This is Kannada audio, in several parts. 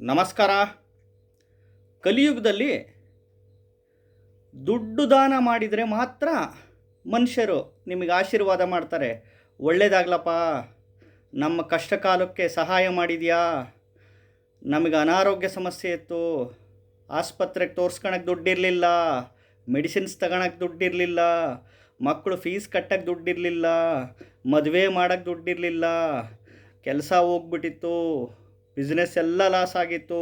ನಮಸ್ಕಾರ. ಕಲಿಯುಗದಲ್ಲಿ ದುಡ್ಡು ದಾನ ಮಾಡಿದರೆ ಮಾತ್ರ ಮನುಷ್ಯರು ನಿಮಗೆ ಆಶೀರ್ವಾದ ಮಾಡ್ತಾರೆ. ಒಳ್ಳೇದಾಗ್ಲಪ್ಪ. ನಮ್ಮ ಕಷ್ಟ ಕಾಲಕ್ಕೆ ಸಹಾಯ ಮಾಡಿದ್ಯಾ? ನಮಗೆ ಅನಾರೋಗ್ಯ ಸಮಸ್ಯೆ ಇತ್ತು. ಆಸ್ಪತ್ರೆಗೆ ತೋರಿಸ್ಕೊಳಕ್ಕೆ ದುಡ್ಡಿರಲಿಲ್ಲ. ಮೆಡಿಸಿನ್ಸ್ ತಗೊಳಕ್ಕೆ ದುಡ್ಡಿರಲಿಲ್ಲ. ಮಕ್ಕಳು ಫೀಸ್ ಕಟ್ಟಕ್ಕೆ ದುಡ್ಡಿರಲಿಲ್ಲ. ಮದುವೆ ಮಾಡೋಕ್ಕೆ ದುಡ್ಡಿರಲಿಲ್ಲ. ಕೆಲಸ ಹೋಗ್ಬಿಟ್ಟಿತ್ತು. ಬಿಸ್ನೆಸ್ ಎಲ್ಲ ಲಾಸ್ ಆಗಿತ್ತು.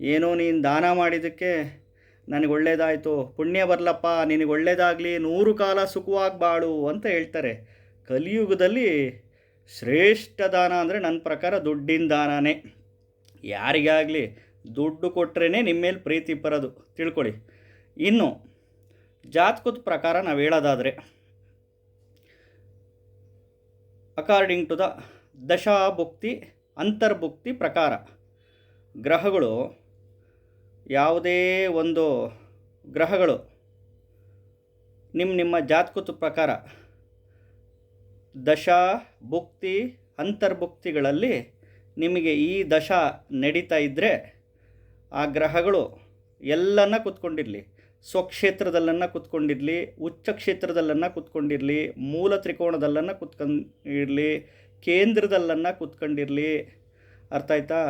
ಏನೋ ನೀನು ದಾನ ಮಾಡಿದ್ದಕ್ಕೆ ನನಗೆ ಒಳ್ಳೇದಾಯಿತು. ಪುಣ್ಯ ಬರಲಪ್ಪ, ನಿನಗೆ ಒಳ್ಳೇದಾಗಲಿ, ನೂರು ಕಾಲ ಸುಖವಾಗಿ ಬಾಳು ಅಂತ ಹೇಳ್ತಾರೆ. ಕಲಿಯುಗದಲ್ಲಿ ಶ್ರೇಷ್ಠ ದಾನ ಅಂದರೆ ನನ್ನ ಪ್ರಕಾರ ದುಡ್ಡಿನ ದಾನನೇ. ಯಾರಿಗಾಗಲಿ ದುಡ್ಡು ಕೊಟ್ರೇ ನಿಮ್ಮ ಮೇಲೆ ಪ್ರೀತಿ ಬರೋದು. ತಿಳ್ಕೊಳ್ಳಿ. ಇನ್ನು ಜಾತಕದ ಪ್ರಕಾರ ನಾವು ಹೇಳೋದಾದರೆ ಅಕಾರ್ಡಿಂಗ್ ಟು ದ ದಶಾಭುಕ್ತಿ ಅಂತರ್ಭುಕ್ತಿ ಪ್ರಕಾರ. ಗ್ರಹಗಳು ಯಾವುದೇ ಒಂದು ಗ್ರಹಗಳು ನಿಮ್ಮ ನಿಮ್ಮ ಜಾತಕದ ಪ್ರಕಾರ ದಶ ಭುಕ್ತಿ ಅಂತರ್ಭುಕ್ತಿಗಳಲ್ಲಿ ನಿಮಗೆ ಈ ದಶ ನಡೀತಾ ಇದ್ದರೆ ಆ ಗ್ರಹಗಳು ಎಲ್ಲನ್ನ ಕೂತ್ಕೊಂಡಿರಲಿ. ಸ್ವಕ್ಷೇತ್ರದಲ್ಲನ್ನು ಕೂತ್ಕೊಂಡಿರಲಿ ಉಚ್ಚ ಕ್ಷೇತ್ರದಲ್ಲನ್ನ ಕೂತ್ಕೊಂಡಿರಲಿ, ಮೂಲ ತ್ರಿಕೋಣದಲ್ಲನ್ನ ಕೂತ್ಕೊಂಡಿರಲಿ, ಕೇಂದ್ರದಲ್ಲನ್ನ ಕೂತ್ಕೊಂಡಿರಲಿ ಅರ್ಥ ಆಯ್ತಾ?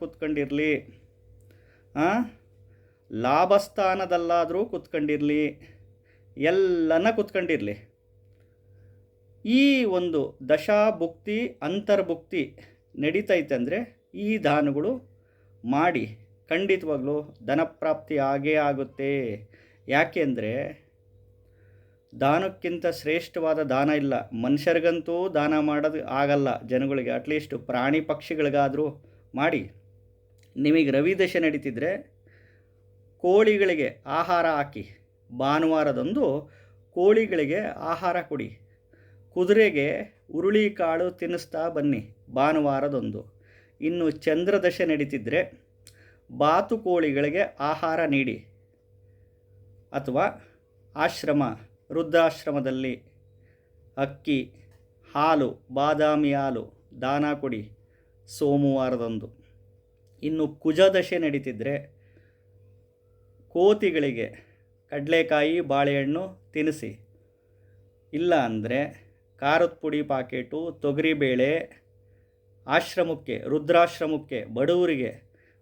ಕುತ್ಕೊಂಡಿರಲಿ. ಕೂತ್ಕೊಂಡಿರಲಿ ಲಾಭಸ್ಥಾನದಲ್ಲಾದರೂ ಕೂತ್ಕೊಂಡಿರಲಿ. ಎಲ್ಲನ ಕೂತ್ಕೊಂಡಿರಲಿ. ಈ ಒಂದು ದಶಾಭುಕ್ತಿ, ಅಂತರ್ಭುಕ್ತಿ ನಡೀತೈತೆ ಅಂದರೆ ಈ ದಾನಗಳು ಮಾಡಿ ಖಂಡಿತವಾಗ್ಲೂ ಧನಪ್ರಾಪ್ತಿ ಆಗೇ ಆಗುತ್ತೆ. ಯಾಕೆಂದರೆ ದಾನಕ್ಕಿಂತ ಶ್ರೇಷ್ಠವಾದ ದಾನ ಇಲ್ಲ. ಮನುಷ್ಯರಿಗಂತೂ ದಾನ ಮಾಡೋದು ಆಗಲ್ಲ ಜನಗಳಿಗೆ. ಅಟ್ಲೀಸ್ಟ್ ಪ್ರಾಣಿ ಪಕ್ಷಿಗಳಿಗಾದರೂ ಮಾಡಿ. ನಿಮಗೆ ರವಿ ದಶೆ ನಡೀತಿದ್ರೆ ಕೋಳಿಗಳಿಗೆ ಆಹಾರ ಹಾಕಿ. ಭಾನುವಾರದಂದು ಕೋಳಿಗಳಿಗೆ ಆಹಾರ ಕೊಡಿ. ಕುದುರೆಗೆ ಕಾಳು ತಿನ್ನಿಸ್ತಾ ಬನ್ನಿ ಭಾನುವಾರದೊಂದು. ಇನ್ನು ಚಂದ್ರದಶೆ ನಡೀತಿದ್ರೆ ಬಾತುಕೋಳಿಗಳಿಗೆ ಆಹಾರ ನೀಡಿ. ಅಥವಾ ಆಶ್ರಮ ವೃದ್ಧಾಶ್ರಮದಲ್ಲಿ ಅಕ್ಕಿ, ಹಾಲು, ಬಾದಾಮಿ ಹಾಲು, ದಾನ ಕೊಡಿ ಸೋಮವಾರದಂದು. ಇನ್ನು ಕುಜದಶೆ ನಡೀತಿದ್ರೆ ಕೋತಿಗಳಿಗೆ ಕಡಲೆಕಾಯಿ, ಬಾಳೆಹಣ್ಣು ತಿನ್ನಿಸಿ ಇಲ್ಲ ಅಂದರೆ ಖಾರದ ಪುಡಿ ಪಾಕೇಟು, ತೊಗರಿಬೇಳೆ ಆಶ್ರಮಕ್ಕೆ ರುದ್ರಾಶ್ರಮಕ್ಕೆ ಬಡವರಿಗೆ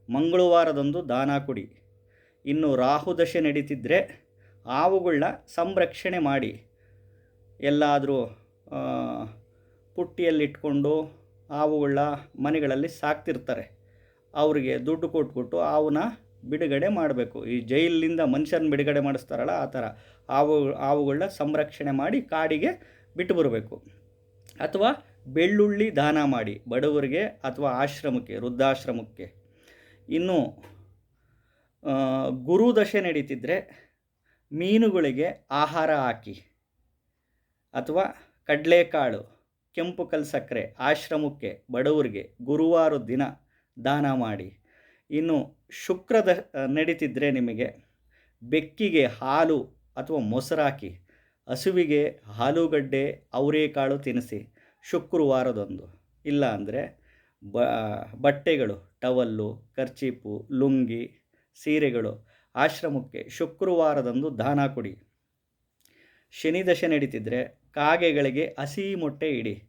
ಮಂಗಳವಾರದಂದು ದಾನ ಕೊಡಿ. ಇನ್ನು ರಾಹುದಶೆ ನಡೀತಿದ್ರೆ ಹಾವುಗಳನ್ನ ಸಂರಕ್ಷಣೆ ಮಾಡಿ ಎಲ್ಲಾದರೂ ಪುಟ್ಟಿಯಲ್ಲಿಟ್ಕೊಂಡು ಹಾವುಗಳನ್ನ ಮನೆಗಳಲ್ಲಿ ಸಾಕ್ತಿರ್ತಾರೆ. ಅವರಿಗೆ ದುಡ್ಡು ಕೊಟ್ಬಿಟ್ಟು ಹಾವನ್ನ ಬಿಡುಗಡೆ ಮಾಡಬೇಕು. ಈ ಜೈಲಿನಿಂದ ಮನುಷ್ಯನ ಬಿಡುಗಡೆ ಮಾಡಿಸ್ತಾರಲ್ಲ ಆ ಥರ. ಹಾವು ಹಾವುಗಳನ್ನ ಸಂರಕ್ಷಣೆ ಮಾಡಿ ಕಾಡಿಗೆ ಬಿಟ್ಟು ಬರಬೇಕು. ಅಥವಾ ಬೆಳ್ಳುಳ್ಳಿ ದಾನ ಮಾಡಿ ಬಡವರಿಗೆ ಅಥವಾ ಆಶ್ರಮಕ್ಕೆ, ವೃದ್ಧಾಶ್ರಮಕ್ಕೆ. ಇನ್ನು ಗುರುದಶೆ ನಡೀತಿದ್ರೆ ಮೀನುಗಳಿಗೆ ಆಹಾರ ಹಾಕಿ ಅಥವಾ ಕಡಲೆಕಾಳು, ಕೆಂಪು ಕಲ್ ಸಕ್ಕರೆ ಆಶ್ರಮಕ್ಕೆ ಬಡವರಿಗೆ ಗುರುವಾರ ದಿನ ದಾನ ಮಾಡಿ. ಇನ್ನು ಶುಕ್ರದ ನಡೀತಿದ್ರೆ ನಿಮಗೆ ಬೆಕ್ಕಿಗೆ ಹಾಲು ಅಥವಾ ಮೊಸರಾಕಿ ಹಸುವಿಗೆ ಹಾಲುಗಡ್ಡೆ, ಅವರೇಕಾಳು ತಿನ್ನಿಸಿ ಶುಕ್ರವಾರದೊಂದು. ಇಲ್ಲ ಅಂದರೆ ಬಟ್ಟೆಗಳು, ಟವಲ್ಲು, ಕರ್ಚೀಪು, ಲುಂಗಿ, ಸೀರೆಗಳು ಆಶ್ರಮಕ್ಕೆ ಶುಕ್ರವಾರದಂದು ದಾನ ಕೊಡಿ. ಶನಿ ದಶೆ ನಡೀತಿದ್ರೆ ಕಾಗೆಗಳಿಗೆ ಹಸಿ ಮೊಟ್ಟೆ ಇಡಿ.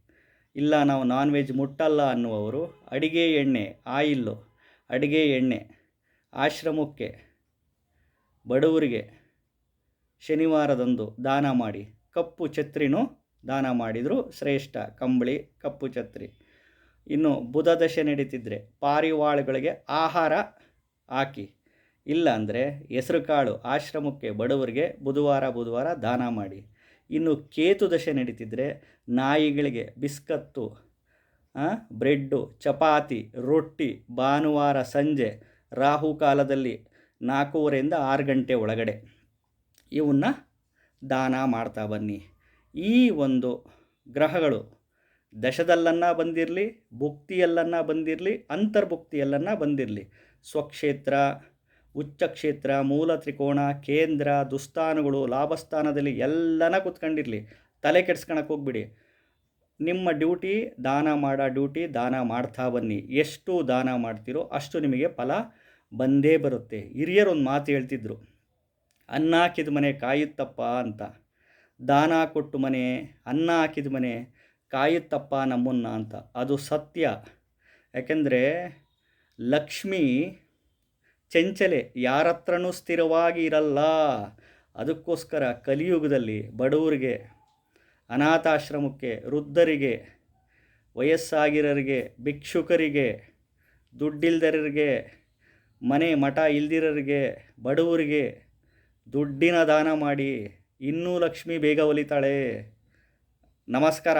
ಇಲ್ಲ ನಾವು ನಾನ್ ವೆಜ್ ಮುಟ್ಟಲ್ಲ ಅನ್ನುವವರು ಅಡಿಗೆ ಎಣ್ಣೆ ಆಯಿಲ್ಲು ಅಡಿಗೆ ಎಣ್ಣೆ. ಆಶ್ರಮಕ್ಕೆ ಬಡವರಿಗೆ ಶನಿವಾರದಂದು ದಾನ ಮಾಡಿ. ಕಪ್ಪು ಛತ್ರಿನೂ ದಾನ ಮಾಡಿದರೂ ಶ್ರೇಷ್ಠ, ಕಂಬಳಿ, ಕಪ್ಪು ಛತ್ರಿ. ಇನ್ನು ಬುಧ ದಶೆ ನಡೀತಿದ್ರೆ ಪಾರಿವಾಳಗಳಿಗೆ ಆಹಾರ ಹಾಕಿ. ಇಲ್ಲ ಅಂದರೆ ಹೆಸರುಕಾಳು ಆಶ್ರಮಕ್ಕೆ ಬಡವರಿಗೆ ಬುಧವಾರ ಬುಧವಾರ ದಾನ ಮಾಡಿ. ಇನ್ನು ಕೇತು ದಶೆ ನಡೀತಿದ್ರೆ ನಾಯಿಗಳಿಗೆ ಬಿಸ್ಕತ್ತು ಬ್ರೆಡ್ಡು, ಚಪಾತಿ, ರೊಟ್ಟಿ ಭಾನುವಾರ ಸಂಜೆ ರಾಹು ಕಾಲದಲ್ಲಿ ನಾಲ್ಕೂವರೆಯಿಂದ ಆರು ಗಂಟೆ ಒಳಗಡೆ. ಇವನ್ನ ದಾನ ಮಾಡ್ತಾ ಬನ್ನಿ. ಈ ಒಂದು ಗ್ರಹಗಳು ದಶದಲ್ಲನ್ನ ಬಂದಿರಲಿ, ಭುಕ್ತಿಯಲ್ಲನ್ನ ಬಂದಿರಲಿ, ಅಂತರ್ಭುಕ್ತಿಯಲ್ಲನ್ನ ಬಂದಿರಲಿ. ಸ್ವಕ್ಷೇತ್ರ ಉಚ್ಚ ಕ್ಷೇತ್ರ ಮೂಲ ತ್ರಿಕೋಣ ಕೇಂದ್ರ, ದುಸ್ಥಾನಗಳು, ಲಾಭಸ್ಥಾನದಲ್ಲಿ ಎಲ್ಲನ ಕುತ್ಕೊಂಡಿರಲಿ. ತಲೆ ಕೆಡ್ಸ್ಕೊಳಕ್ಕೆ ಹೋಗ್ಬಿಡಿ. ನಿಮ್ಮ ಡ್ಯೂಟಿ ದಾನ ಮಾಡೋ ಡ್ಯೂಟಿ ದಾನ ಮಾಡ್ತಾ ಬನ್ನಿ. ಎಷ್ಟು ದಾನ ಮಾಡ್ತೀರೋ ಅಷ್ಟು ನಿಮಗೆ ಫಲ ಬಂದೇ ಬರುತ್ತೆ. ಹಿರಿಯರು ಒಂದು ಮಾತು ಹೇಳ್ತಿದ್ರು. ಅನ್ನ ಹಾಕಿದ ಮನೆ ಕಾಯುತ್ತಪ್ಪ ಅಂತ. ದಾನ ಕೊಟ್ಟು ಮನೆ, ಅನ್ನ ಹಾಕಿದ ಮನೆ ಕಾಯುತ್ತಪ್ಪ ನಮ್ಮನ್ನ ಅಂತ. ಅದು ಸತ್ಯ. ಯಾಕೆಂದರೆ ಲಕ್ಷ್ಮಿ ಚಂಚಲೆ ಯಾರತ್ರನೂ ಸ್ಥಿರವಾಗಿ ಇರಲ್ಲ ಅದಕ್ಕೋಸ್ಕರ ಕಲಿಯುಗದಲ್ಲಿ ಬಡವರಿಗೆ, ಅನಾಥಾಶ್ರಮಕ್ಕೆ, ವೃದ್ಧರಿಗೆ, ವಯಸ್ಸಾಗಿರೋರಿಗೆ, ಭಿಕ್ಷುಕರಿಗೆ, ದುಡ್ಡಿಲ್ದರಿಗೆ, ಮನೆ ಮಠ ಇಲ್ದಿರೋರಿಗೆ, ಬಡವರಿಗೆ ದುಡ್ಡಿನ ದಾನ ಮಾಡಿ ಇನ್ನೂ ಲಕ್ಷ್ಮಿ ಬೇಗ ಒಲಿತಾಳೆ. ನಮಸ್ಕಾರ.